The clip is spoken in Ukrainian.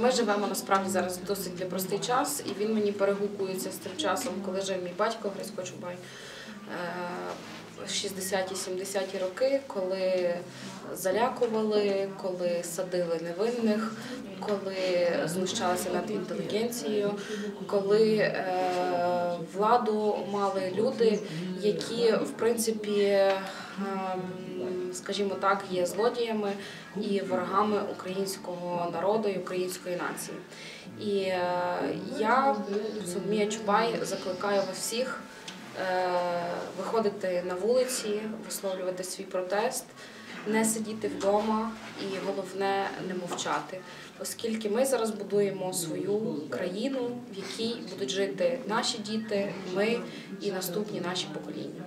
Ми живемо насправді зараз досить непростий час, і він мені перегукується з тим часом, коли жив мій батько Грицько Чубай. е, 60-70-ті роки, коли залякували, коли садили невинних, коли знущалися над інтелігенцією, коли е, владу мали люди, які в принципі, ем, скажімо так, є злодіями і ворогами українського народу і української нації. І е, я, Соломія Чубай, закликаю вас всіх е, виходити на вулиці, висловлювати свій протест, не сидіти вдома і головне не мовчати, оскільки ми зараз будуємо свою країну, в якій будуть жити наші діти, ми і наступні наші покоління.